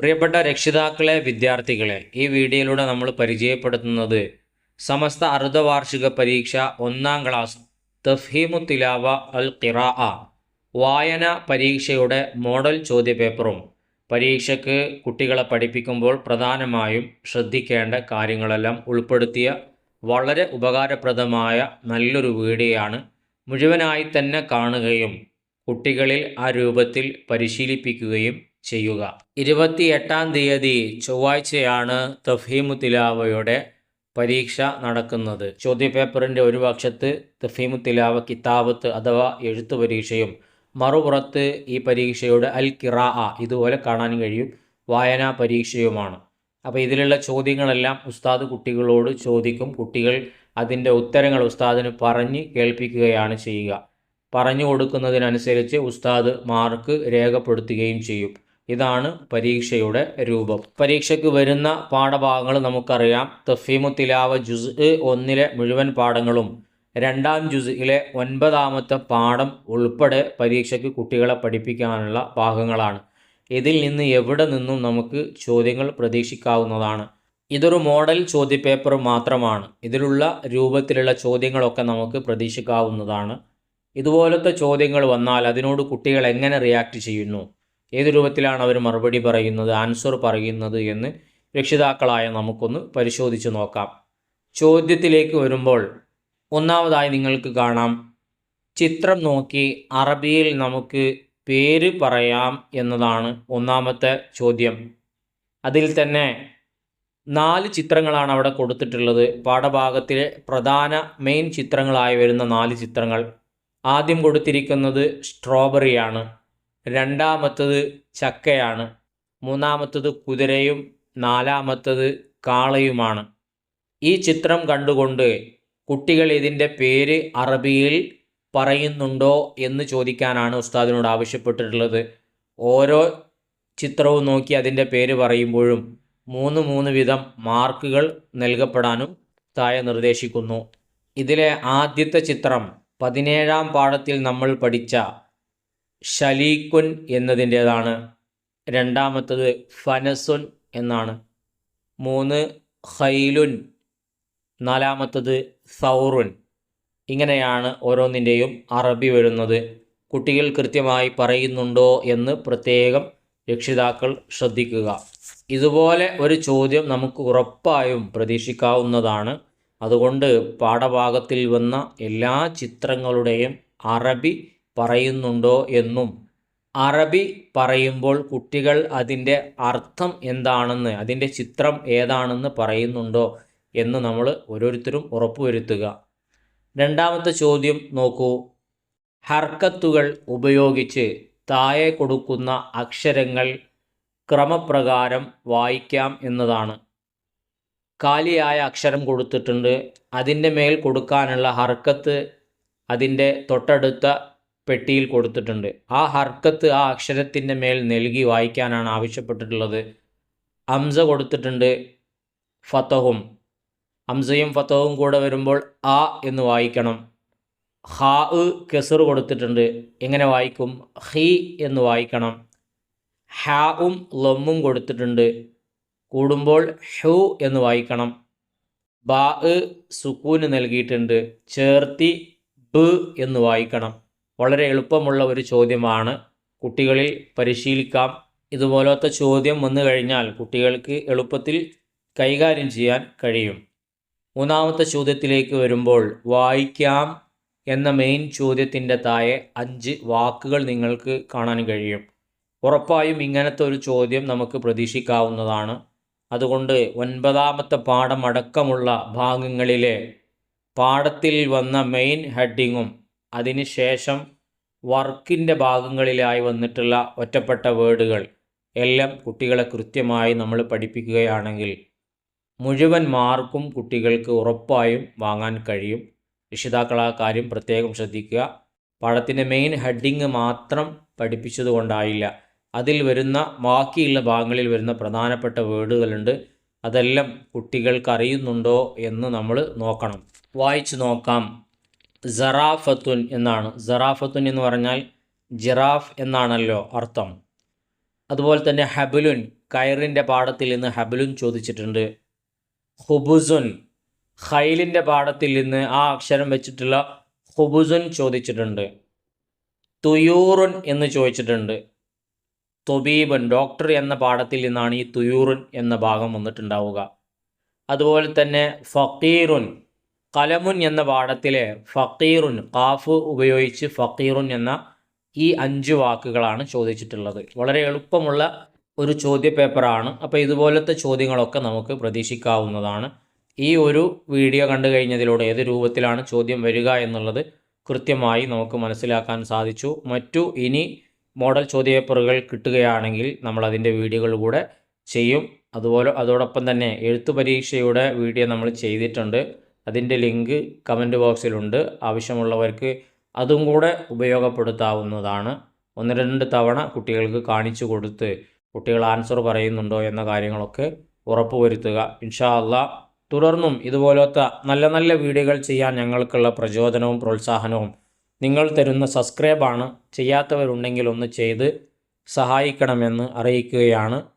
പ്രിയപ്പെട്ട രക്ഷിതാക്കളെ വിദ്യാർത്ഥികളെ ഈ വീഡിയോയിലൂടെ നമ്മൾ പരിചയപ്പെടുത്തുന്നത് സമസ്ത അർദ്ധവാർഷിക പരീക്ഷ ഒന്നാം ക്ലാസ് തഫ്ഹീമു തിലാവ അൽ ഖിറാ വായന പരീക്ഷയുടെ മോഡൽ ചോദ്യപേപ്പറും. പരീക്ഷയ്ക്ക് കുട്ടികളെ പഠിപ്പിക്കുമ്പോൾ പ്രധാനമായും ശ്രദ്ധിക്കേണ്ട കാര്യങ്ങളെല്ലാം ഉൾപ്പെടുത്തിയ വളരെ ഉപകാരപ്രദമായ നല്ലൊരു വീഡിയോയാണ് മുഴുവനായി തന്നെ കാണുകയും കുട്ടികളിൽ ആ രൂപത്തിൽ പരിശീലിപ്പിക്കുകയും ചെയ്യുക. ഇരുപത്തിയെട്ടാം തീയതി ചൊവ്വാഴ്ചയാണ് തഫീമു തിലാവയുടെ പരീക്ഷ നടക്കുന്നത്. ചോദ്യപേപ്പറിന്റെ ഒരു പക്ഷത്ത് തഫീമു തിലാവ കിതാബത്ത് അഥവാ എഴുത്ത് പരീക്ഷയും മറുപുറത്ത് ഈ പരീക്ഷയുടെ അൽ കിറാ ഇതുപോലെ കാണാൻ കഴിയും വായനാ പരീക്ഷയുമാണ്. അപ്പോൾ ഇതിലുള്ള ചോദ്യങ്ങളെല്ലാം ഉസ്താദ് കുട്ടികളോട് ചോദിക്കും. കുട്ടികൾ അതിന്റെ ഉത്തരങ്ങൾ ഉസ്താദിന് പറഞ്ഞ് കേൾപ്പിക്കുകയാണ് ചെയ്യുക. പറഞ്ഞു കൊടുക്കുന്നതിനനുസരിച്ച് ഉസ്താദ് മാർക്ക് രേഖപ്പെടുത്തുകയും ചെയ്യും. ഇതാണ് പരീക്ഷയുടെ രൂപം. പരീക്ഷയ്ക്ക് വരുന്ന പാഠഭാഗങ്ങൾ നമുക്കറിയാം. തഫീമു തിലാവ ജുസ് ഒന്നിലെ മുഴുവൻ പാഠങ്ങളും. രണ്ടാം ജുസിലെ ഒൻപതാമത്തെ പാഠം ഉൾപ്പെടെ പരീക്ഷയ്ക്ക് കുട്ടികളെ പഠിപ്പിക്കാനുള്ള ഭാഗങ്ങളാണ്. ഇതിൽ നിന്ന് എവിടെ നിന്നും നമുക്ക് ചോദ്യങ്ങൾ പ്രതീക്ഷിക്കാവുന്നതാണ്. ഇതൊരു മോഡൽ ചോദ്യപേപ്പർ മാത്രമാണ്. ഇതിലുള്ള രൂപത്തിലുള്ള ചോദ്യങ്ങളൊക്കെ നമുക്ക് പ്രതീക്ഷിക്കാവുന്നതാണ്. ഇതുപോലത്തെ ചോദ്യങ്ങൾ വന്നാൽ അതിനോട് കുട്ടികൾ എങ്ങനെ റിയാക്ട് ചെയ്യുന്നു? ഏത് രൂപത്തിലാണ് അവർ മറുപടി പറയുന്നത് ആൻസർ പറയുന്നത് എന്ന് രക്ഷിതാക്കളായ നമുക്കൊന്ന് പരിശോധിച്ച് നോക്കാം. ചോദ്യത്തിലേക്ക് വരുമ്പോൾ ഒന്നാമതായി നിങ്ങൾക്ക് കാണാം ചിത്രം നോക്കി അറബിയിൽ നമുക്ക് പേര് പറയാം എന്നതാണ് ഒന്നാമത്തെ ചോദ്യം. അതിൽ തന്നെ നാല് ചിത്രങ്ങളാണ് അവിടെ കൊടുത്തിട്ടുള്ളത്. പാഠഭാഗത്തിലെ പ്രധാന മെയിൻ ചിത്രങ്ങളായി വരുന്ന നാല് ചിത്രങ്ങൾ. ആദ്യം കൊടുത്തിരിക്കുന്നത് സ്ട്രോബെറിയാണ് രണ്ടാമത്തത് ചക്കയാണ്. മൂന്നാമത്തത് കുതിരയും നാലാമത്തത് കാളയുമാണ്. ഈ ചിത്രം കണ്ടുകൊണ്ട് കുട്ടികൾ ഇതിന്റെ പേര് അറബിയിൽ പറയുന്നുണ്ടോ എന്ന് ചോദിക്കാനാണ് ഉസ്താദിനോട് ആവശ്യപ്പെട്ടിട്ടുള്ളത്. ഓരോ ചിത്രവും നോക്കി അതിന്റെ പേര് പറയുമ്പോഴും മൂന്ന് മൂന്ന് വിധം മാർക്കുകൾ നൽകപ്പെടാനും താഴെ നിർദ്ദേശിക്കുന്നു. ഇതിലെ ആദ്യത്തെ ചിത്രം പതിനേഴാം പാഠത്തിൽ നമ്മൾ പഠിച്ച ഷലീക്കുൻ എന്നതിന്റേതാണ്. രണ്ടാമത്തത് ഫനസുൻ എന്നാണ്. മൂന്ന് ഖൈലുൻ. നാലാമത്തത് സൗറുൻ. ഇങ്ങനെയാണ് ഓരോന്നിന്റെയും അറബി വരുന്നത്. കുട്ടികൾ കൃത്യമായി പറയുന്നുണ്ടോ എന്ന് പ്രത്യേകം രക്ഷിതാക്കൾ ശ്രദ്ധിക്കുക. ഇതുപോലെ ഒരു ചോദ്യം നമുക്ക് ഉറപ്പായും പ്രതീക്ഷിക്കാവുന്നതാണ്. അതുകൊണ്ട് പാഠഭാഗത്തിൽ വന്ന എല്ലാ ചിത്രങ്ങളുടെയും അറബി പറയുന്നുണ്ടോ എന്നും. അറബി പറയുമ്പോൾ കുട്ടികൾ അതിന്റെ അർത്ഥം എന്താണെന്ന് അതിന്റെ ചിത്രം ഏതാണെന്ന് പറയുന്നുണ്ടോ എന്ന് നമ്മൾ ഓരോരുത്തരും ഉറപ്പുവരുത്തുക. രണ്ടാമത്തെ ചോദ്യം നോക്കൂ. ഹർക്കത്തുകൾ ഉപയോഗിച്ച് താഴെ കൊടുക്കുന്ന അക്ഷരങ്ങൾ ക്രമപ്രകാരം വായിക്കാം എന്നതാണ്. കാലിയായ അക്ഷരം കൊടുത്തിട്ടുണ്ട്. അതിന്റെ മേൽ കൊടുക്കാനുള്ള ഹർക്കത്ത് അതിന്റെ തൊട്ടടുത്ത പെട്ടിയിൽ കൊടുത്തിട്ടുണ്ട്. ആ ഹർക്കത്ത് ആ അക്ഷരത്തിന്റെ മേൽ നൽകി വായിക്കാനാണ് ആവശ്യപ്പെട്ടിട്ടുള്ളത്. അംസ കൊടുത്തിട്ടുണ്ട് ഫതഹും. അംസയും ഫതഹും കൂടെ വരുമ്പോൾ ആ എന്ന് വായിക്കണം. ഹാ കെസർ കൊടുത്തിട്ടുണ്ട്. എങ്ങനെ വായിക്കും? ഹി എന്ന് വായിക്കണം. ഹാവും ലൊമ്മും കൊടുത്തിട്ടുണ്ട്. കൂടുമ്പോൾ ഹു എന്ന് വായിക്കണം. ബാ സുക്കൂന് നൽകിയിട്ടുണ്ട്. ചേർത്തി ബ് എന്ന് വായിക്കണം. വളരെ എളുപ്പമുള്ള ഒരു ചോദ്യമാണ്. കുട്ടികളിൽ പരിശീലിക്കാം. ഇതുപോലത്തെ ചോദ്യം വന്നു കഴിഞ്ഞാൽ കുട്ടികൾക്ക് എളുപ്പത്തിൽ കൈകാര്യം ചെയ്യാൻ കഴിയും. മൂന്നാമത്തെ ചോദ്യത്തിലേക്ക് വരുമ്പോൾ വായിക്കാം എന്ന മെയിൻ ചോദ്യത്തിന്റെ താഴെ അഞ്ച് വാക്കുകൾ നിങ്ങൾക്ക് കാണാൻ കഴിയും. ഉറപ്പായും ഇങ്ങനത്തെ ഒരു ചോദ്യം നമുക്ക് പ്രതീക്ഷിക്കാവുന്നതാണ്. അതുകൊണ്ട് ഒൻപതാമത്തെ പാഠം അടക്കമുള്ള ഭാഗങ്ങളിലെ പാഠത്തിൽ വന്ന മെയിൻ ഹെഡിങ്ങും അതിനുശേഷം വർക്കിന്റെ ഭാഗങ്ങളിലായി വന്നിട്ടുള്ള ഒറ്റപ്പെട്ട വേർഡുകൾ. എല്ലാം കുട്ടികളെ കൃത്യമായി നമ്മൾ പഠിപ്പിക്കുകയാണെങ്കിൽ മുഴുവൻ മാർക്കും കുട്ടികൾക്ക് ഉറപ്പായും വാങ്ങാൻ കഴിയും. രക്ഷിതാക്കൾ ആ കാര്യം പ്രത്യേകം ശ്രദ്ധിക്കുക. പാഠത്തിന്റെ മെയിൻ ഹെഡിങ് മാത്രം പഠിപ്പിച്ചതുകൊണ്ടായില്ല. അതിൽ വരുന്ന ബാക്കിയുള്ള ഭാഗങ്ങളിൽ വരുന്ന പ്രധാനപ്പെട്ട വേർഡുകളുണ്ട്. അതെല്ലാം കുട്ടികൾക്ക് അറിയുന്നുണ്ടോ എന്ന് നമ്മൾ നോക്കണം. വായിച്ചു നോക്കാം. സറാഫത്തുൻ എന്നാണ്. സറാഫത്തുൻ എന്ന് പറഞ്ഞാൽ ജിറാഫ് എന്നാണല്ലോ അർത്ഥം. അതുപോലെ തന്നെ ഹബലുൻ കയറിന്റെ പാഠത്തിൽ നിന്ന് ഹബലുൻ ചോദിച്ചിട്ടുണ്ട്. ഹുബുസുൻ ഖൈലിന്റെ പാഠത്തിൽ നിന്ന് ആ അക്ഷരം വെച്ചിട്ടുള്ള ഹുബുസുൻ ചോദിച്ചിട്ടുണ്ട്. തുയൂറുൻ എന്ന് ചോദിച്ചിട്ടുണ്ട്. തൊബീബൻ ഡോക്ടർ എന്ന പാഠത്തിൽ നിന്നാണ് ഈ തുയൂറുൻ എന്ന ഭാഗം വന്നിട്ടുണ്ടാവുക. അതുപോലെ തന്നെ ഫക്കീറുൻ കലമുൻ എന്ന പാഠത്തിലെ ഫക്കീറുൻ കാഫ് ഉപയോഗിച്ച് ഫക്കീറുൻ എന്ന ഈ അഞ്ച് വാക്കുകളാണ് ചോദിച്ചിട്ടുള്ളത്. വളരെ എളുപ്പമുള്ള ഒരു ചോദ്യ പേപ്പറാണ് അപ്പോൾ ഇതുപോലത്തെ ചോദ്യങ്ങളൊക്കെ നമുക്ക് പ്രതീക്ഷിക്കാവുന്നതാണ്. ഈ ഒരു വീഡിയോ കണ്ടു കഴിഞ്ഞതിലൂടെ ഏത് രൂപത്തിലാണ് ചോദ്യം വരിക എന്നുള്ളത് കൃത്യമായി നമുക്ക് മനസ്സിലാക്കാൻ സാധിച്ചു. മറ്റു ഇനി മോഡൽ ചോദ്യ പേപ്പറുകൾ കിട്ടുകയാണെങ്കിൽ നമ്മൾ അതിന്റെ വീഡിയോകൾ കൂടെ ചെയ്യും. അതുപോലെ അതോടൊപ്പം തന്നെ എഴുത്തു പരീക്ഷയുടെ വീഡിയോ നമ്മൾ ചെയ്തിട്ടുണ്ട്. അതിന്റെ ലിങ്ക് കമന്റ് ബോക്സിലുണ്ട്. ആവശ്യമുള്ളവർക്ക് അതും കൂടെ ഉപയോഗപ്പെടുത്താവുന്നതാണ്. ഒന്ന് രണ്ട് തവണ കുട്ടികൾക്ക് കാണിച്ചു കൊടുത്ത് കുട്ടികൾ ആൻസർ പറയുന്നുണ്ടോ എന്ന കാര്യങ്ങളൊക്കെ ഉറപ്പുവരുത്തുക. ഇൻഷാ അള്ളാ തുടർന്നും ഇതുപോലത്തെ നല്ല നല്ല വീഡിയോകൾ ചെയ്യാൻ ഞങ്ങൾക്കുള്ള പ്രചോദനവും പ്രോത്സാഹനവും നിങ്ങൾ തരുന്ന സബ്സ്ക്രൈബാണ്. ചെയ്യാത്തവരുണ്ടെങ്കിൽ ഒന്ന് ചെയ്ത് സഹായിക്കണമെന്ന് അറിയിക്കുകയാണ്.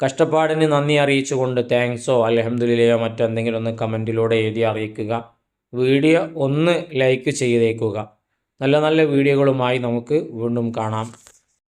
കഷ്ടപ്പാടിന് നന്ദി അറിയിച്ചുകൊണ്ട് താങ്ക്സോ അലഹമ്മദില്ലയോ മറ്റെന്തെങ്കിലും ഒന്ന് കമന്റിലൂടെ എഴുതി അറിയിക്കുക. വീഡിയോ ഒന്ന് ലൈക്ക് ചെയ്തേക്കുക. നല്ല നല്ല വീഡിയോകളുമായി നമുക്ക് വീണ്ടും കാണാം.